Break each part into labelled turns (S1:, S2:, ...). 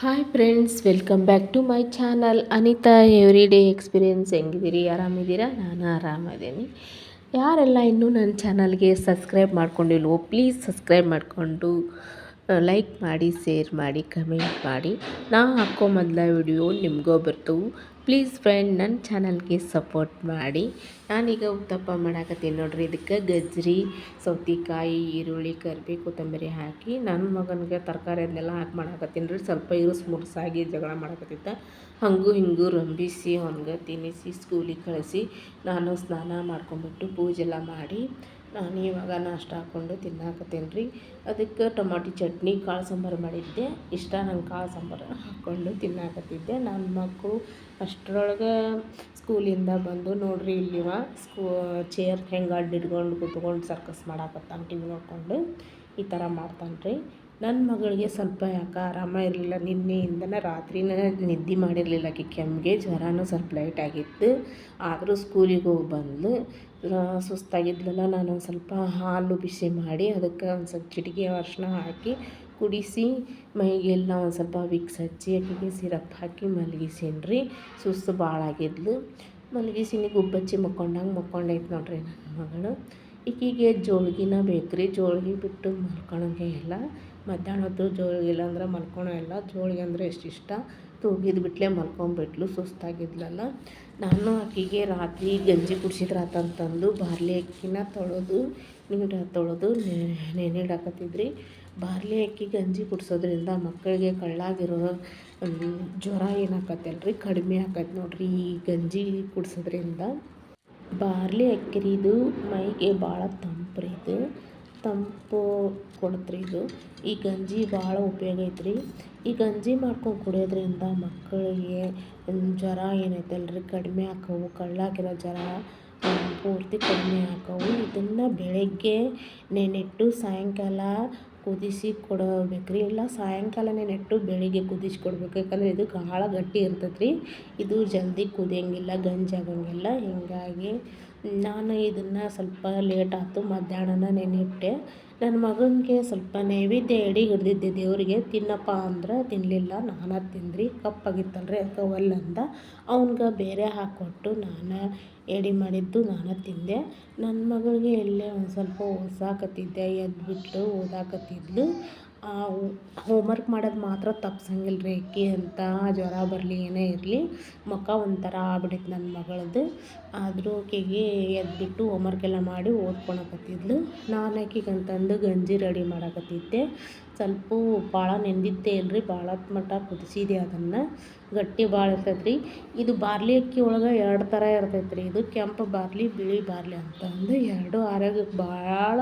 S1: Hi friends welcome back to my channel Anita every day experience ಹೆಂಗಿದ್ದೀರಿ? ಆರಾಮಿದ್ದೀರಾ? ನಾನು ಆರಾಮಿದ್ದೀನಿ. ಯಾರೆಲ್ಲ ಇನ್ನೂ ನನ್ನ ಚಾನಲ್ಗೆ ಸಬ್ಸ್ಕ್ರೈಬ್ ಮಾಡ್ಕೊಂಡಿಲ್ವೋ ಪ್ಲೀಸ್ ಸಬ್ಸ್ಕ್ರೈಬ್ ಮಾಡಿಕೊಂಡು. ಲೈಕ್ ಮಾಡಿ, ಶೇರ್ ಮಾಡಿ, ಕಮೆಂಟ್ ಮಾಡಿ. ನಾ ಹಾಕೋ ಮೊದಲ ವಿಡಿಯೋ ನಿಮಗೂ ಬರ್ತವು ಪ್ಲೀಸ್ ಫ್ರೆಂಡ್ ನನ್ನ ಚಾನಲ್ಗೆ ಸಪೋರ್ಟ್ ಮಾಡಿ. ನಾನೀಗ ಉತ್ತಪ್ಪ ಮಾಡಾಕತ್ತೀನಿ ನೋಡ್ರಿ. ಇದಕ್ಕೆ ಗಜ್ರಿ, ಸೌತೆಕಾಯಿ, ಈರುಳ್ಳಿ ಕರಿಬೇವು ಕೊತ್ತಂಬರಿ ಹಾಕಿ ನನ್ನ ಮಗನಿಗೆ ತರಕಾರಿ ಅದನ್ನೆಲ್ಲ ಹಾಕಿ ಮಾಡಾಕತ್ತೀನಿ ರೀ. ಸ್ವಲ್ಪ ಇರುಸ್ ಮುರ್ಸಾಗಿ ಜಗಳ ಮಾಡಾಕತ್ತಿದ್ದ. ಹಂಗೂ ಹಿಂಗೂ ರಂಬಿಸಿ ಅವನಿಗೆ ತಿನ್ನಿಸಿ, ಸ್ಕೂಲಿಗೆ ಕಳಿಸಿ, ನಾನು ಸ್ನಾನ ಮಾಡ್ಕೊಂಬಿಟ್ಟು ಪೂಜೆಲ್ಲ ಮಾಡಿ ನಾನು ಇವಾಗ ನಾಷ್ಟ ಹಾಕ್ಕೊಂಡು ತಿನ್ನಾಕತ್ತೀನಿ ರೀ ಅದಕ್ಕೆ ಟೊಮಾಟಿ ಚಟ್ನಿ, ಕಾಳು ಸಾಂಬಾರು ಮಾಡಿದ್ದೆ. ಇಷ್ಟ ನಂಗೆ ಕಾಳು ಸಾಂಬಾರು ಹಾಕ್ಕೊಂಡು ತಿನ್ನಾಕತ್ತಿದ್ದೆ ನನ್ನ ಮಕ್ಕಳು ಅಷ್ಟರೊಳಗೆ ಸ್ಕೂಲಿಂದ ಬಂದು ನೋಡಿರಿ ಇಲ್ಲಿವ ಸ್ಕೂ, ಚೇರ್ ಹೆಂಗೆ ಅಡ್ಡಿಡ್ಕೊಂಡು ಕೂತ್ಕೊಂಡು ಸರ್ಕಸ್ ಮಾಡಾಕತ್ತಾನೆ ಟಿ ವಿ ನೋಡ್ಕೊಂಡು ಈ ಥರ ಮಾಡ್ತಾನೆ ರೀ ನನ್ನ ಮಗಳಿಗೆ ಸ್ವಲ್ಪ ಯಾಕೆ ಆರಾಮ ಇರಲಿಲ್ಲ. ನಿನ್ನೆಯಿಂದನೇ ರಾತ್ರಿನ ನಿದ್ದೆ ಮಾಡಿರಲಿಲ್ಲ. ಆಕೆ ಕೆಮ್ಮಿಗೆ ಜ್ವರನೂ ಸ್ವಲ್ಪ ಲೈಟ್ ಆಗಿತ್ತು. ಆದರೂ ಸ್ಕೂಲಿಗೆ ಹೋಗಿ ಬಂದು ಸುಸ್ತಾಗಿದ್ಲಲ್ಲ. ನಾನು ಒಂದು ಸ್ವಲ್ಪ ಹಾಲು ಬಿಸಿ ಮಾಡಿ ಅದಕ್ಕೆ ಒಂದು ಸ್ವಲ್ಪ ಚಿಟಿಕೆ ಅರಿಶಿನ ಹಾಕಿ ಕುಡಿಸಿ ಮೈಗೆಲ್ಲ ಒಂದು ಸ್ವಲ್ಪ ವಿಕ್ಸ್ ಹಚ್ಚಿ, ಆಕೆಗೆ ಸಿರಪ್ ಹಾಕಿ ಮಲಗಿಸೀನಿ ರೀ ಸುಸ್ತು ಭಾಳ ಆಗಿದ್ಲು. ಮಲಗಿಸೀನಿ, ಗುಬ್ಬಚ್ಚಿ ಮಕ್ಕೊಂಡಂಗೆ ಮಕ್ಕೊಂಡೈತೆ ನೋಡ್ರಿ ನನ್ನ ಮಗಳು. ಈಕೆಗೆ ಜೋಳಿಗೆನ ಬೇಕು ರೀ ಜೋಳಿಗೆ ಬಿಟ್ಟು ಮಲ್ಕೊಳಂಗೆ ಇಲ್ಲ. ಮಧ್ಯಾಹ್ನ ಹೊತ್ತು ಜೋಳಿಗೆ ಇಲ್ಲಾಂದ್ರೆ ಮಲ್ಕೊಳೋ ಇಲ್ಲ. ಜೋಳಿಗೆ ಅಂದರೆ ಎಷ್ಟು ಇಷ್ಟ? ತೂಗಿದ ಬಿಟ್ಲೆ ಮಲ್ಕೊಂಬಿಟ್ಲು, ಸುಸ್ತಾಗಿದ್ಲಲ್ಲ. ನಾನು ಆಕೆಗೆ ರಾತ್ರಿ ಗಂಜಿ ಕುಡ್ಸಿದ್ರಾತಂತಂದು ಬಾರ್ಲಿ ಅಕ್ಕಿನ ತೊಳೆದು, ನೀರು ತೊಳೆದು ನೆನೆಡಾಕತ್ತಿದ್ರಿ ಬಾರ್ಲಿ ಅಕ್ಕಿ ಗಂಜಿ ಕುಡಿಸೋದ್ರಿಂದ ಮಕ್ಕಳಿಗೆ ಕಳ್ಳಾಗಿರೋ ಜ್ವರ ಏನಾಕತ್ತಲ್ಲ ರೀ ಕಡಿಮೆ ಆಕೈತೆ ನೋಡ್ರಿ ಈ ಗಂಜಿ ಕುಡಿಸೋದ್ರಿಂದ. ಬಾರ್ಲಿ ಅಕ್ಕಿರಿದು ಮೈಗೆ ಭಾಳ ತಂಪು ಇದು ತಂಪು ಕೊಡತ್ರಿ ಇದು. ಈ ಗಂಜಿ ಭಾಳ ಉಪಯೋಗ ಐತ್ರಿ ಈ ಗಂಜಿ ಮಾಡ್ಕೊಂಡು ಕುಡಿಯೋದ್ರಿಂದ ಮಕ್ಕಳಿಗೆ ಜ್ವರ ಏನೈತೆ ಅಲ್ರಿ? ಕಡಿಮೆ ಆಕ್ಕವು ಕಳ್ಳಾಗಿರೋ ಜ್ವರ, ಪೂರ್ತಿ ಕಡಿಮೆ ಆಕವು. ಇದನ್ನು ಬೆಳಗ್ಗೆ ನೆನೆಟ್ಟು ಸಾಯಂಕಾಲ ಕುದಿಸಿ ಕೊಡಬೇಕು ರೀ. ಇಲ್ಲ ಸಾಯಂಕಾಲನೇ ನೆಟ್ಟು ಬೆಳಿಗ್ಗೆ ಕುದಿಸಿ ಕೊಡ್ಬೇಕು. ಯಾಕಂದರೆ ಇದು ಭಾಳ ಗಟ್ಟಿ ಇರ್ತೈತೆ ರೀ. ಇದು ಜಲ್ದಿ ಕುದಿಯೋಂಗಿಲ್ಲ ಗಂಜಿ ಆಗೋಂಗಿಲ್ಲ ಹೀಗಾಗಿ ನಾನು ಇದನ್ನು ಸ್ವಲ್ಪ ಲೇಟ್ ಆಯ್ತು ನೆನೆ ನೆನಿಟ್ಟೆ ನನ್ನ ಮಗನಿಗೆ ಸ್ವಲ್ಪ ನೈವೇದ್ಯ ಎಡಿ ಹಿಡ್ದಿದ್ದೆ, ದೇವರಿಗೆ, ತಿನ್ನಪ್ಪ ಅಂದ್ರೆ ತಿನ್ನಲಿಲ್ಲ ನಾನು ತಿಂದ್ರಿ, ಕಪ್ಪಾಗಿತ್ತಲ್ರಿ ಅದಕ್ಕೆ ಅಕ್ಕ ಅಂದ. ಅವ್ನ್ಗೆ ಬೇರೆ ಹಾಕ್ಕೊಟ್ಟು ನಾನು ಎಡಿ ಮಾಡಿದ್ದು ನಾನು ತಿಂದೆ. ನನ್ನ ಮಗಳಿಗೆ ಎಲ್ಲೇ ಒಂದು ಸ್ವಲ್ಪ ಓದ್ಸಾಕತ್ತಿದ್ದೆ ಎದ್ದುಬಿಟ್ಟು ಓದಾಕತ್ತಿದ್ಲು. ಹೋಮ್ವರ್ಕ್ ಮಾಡೋದು ಮಾತ್ರ ತಪ್ಸಂಗಿಲ್ಲ ರೀ ಆಕಿ ಅಂತ. ಜ್ವರ ಬರಲಿ, ಏನೇ ಇರಲಿ, ಮುಖ ಒಂಥರ ಆಗ್ಬಿಟ್ಟಿತ್ತು ನನ್ನ ಮಗಳದ್ದು ಆದರೂ ಆಕೆಗೆ ಎದ್ದುಬಿಟ್ಟು ಹೋಮ್ವರ್ಕ್ ಎಲ್ಲ ಮಾಡಿ ಓದ್ಕೊಳಕತ್ತಿದ್ಲು. ನಾನು ಆಕಿಗೆ ಅಂತಂದು ಗಂಜಿ ರೆಡಿ ಮಾಡಕತ್ತಿದ್ದೆ. ಸ್ವಲ್ಪ ಭಾಳ ನೆಂದಿದ್ದೆ ಇಲ್ರಿ ಭಾಳ ಮಟ್ಟ ಕುದಿಸಿದೆ ಅದನ್ನು. ಗಟ್ಟಿ ಭಾಳ ಇರ್ತೈತೆ ರೀ. ಇದು ಬಾರ್ಲಿ ಅಕ್ಕಿ ಒಳಗೆ ಎರಡು ಥರ ಇರ್ತೈತೆ ರೀ. ಇದು ಕೆಂಪು ಬಾರ್ಲಿ, ಬಿಳಿ ಬಾರ್ಲಿ ಅಂತಂದು ಎರಡು. ಆರೋಗ್ಯಕ್ಕೆ ಭಾಳ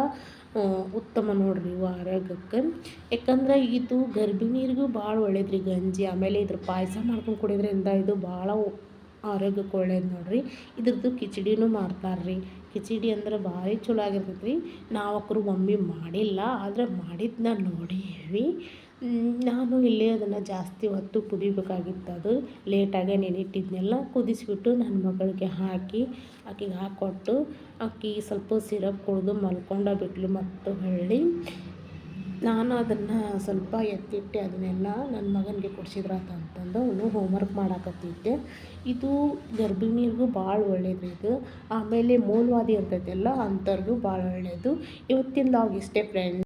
S1: ಉತ್ತಮ ನೋಡಿರಿ ಇವು ಆರೋಗ್ಯಕ್ಕೆ. ಯಾಕಂದ್ರೆ ಇದು ಗರ್ಭಿಣಿಯರಿಗೂ ಭಾಳ ಒಳ್ಳೇದು ರೀ ಗಂಜಿ, ಆಮೇಲೆ ಇದ್ರ ಪಾಯಸ ಮಾಡ್ಕೊಂಡು ಕುಡಿಯೋದ್ರಿಂದ ಇದು ಭಾಳ ಆರೋಗ್ಯಕ್ಕೆ ಒಳ್ಳೇದು ನೋಡಿರಿ. ಇದ್ರದ್ದು ಕಿಚಡಿನೂ ಮಾಡ್ತಾರೆ ರೀ ಕಿಚಡಿ ಅಂದ್ರೆ ಭಾರಿ ಚಲೋ ಆಗಿರ್ತೈತೆ ರೀ ನಾವು ಮಮ್ಮಿ ಮಾಡಿಲ್ಲ, ಆದರೆ ಮಾಡಿದ್ದನ್ನ ನೋಡೀವಿ ನಾನು ಇಲ್ಲಿ ಅದನ್ನು ಜಾಸ್ತಿ ಹೊತ್ತು ಕುದಿಬೇಕಾಗಿತ್ತು. ಅದು ಲೇಟಾಗೆ ನೆನಿಟ್ಟಿದ್ನೆಲ್ಲ ಕುದಿಸಿಬಿಟ್ಟು ನನ್ನ ಮಗಳಿಗೆ ಹಾಕಿ, ಆಕೆಗೆ ಹಾಕ್ಕೊಟ್ಟು ಆಕೆ ಸ್ವಲ್ಪ ಸಿರಪ್ ಕುಡಿದು ಮಲ್ಕೊಂಡ ಬಿಟ್ಲು ಮತ್ತು ಹೊಳ್ಳಿ ನಾನು ಅದನ್ನು ಸ್ವಲ್ಪ ಎತ್ತಿಟ್ಟೆ, ಅದನ್ನೆಲ್ಲ ನನ್ನ ಮಗನಿಗೆ ಕೊಡ್ಸಿದ್ರಾತ ಅಂತಂದು ಅವನು ಹೋಮ್ವರ್ಕ್ ಮಾಡಾಕತ್ತಿದ್ದೆ. ಇದು ಗರ್ಭಿಣಿಯರಿಗೂ ಭಾಳ ಒಳ್ಳೆಯದು ಇದು. ಆಮೇಲೆ ಮೂಲವಾದಿ ಇರ್ತೈತಲ್ಲ ಅಂಥವ್ರಿಗೂ ಭಾಳ ಒಳ್ಳೆಯದು ಇವತ್ತಿನ ಲಾಗ್ ಇಷ್ಟೇ ಫ್ರೆಂಡ್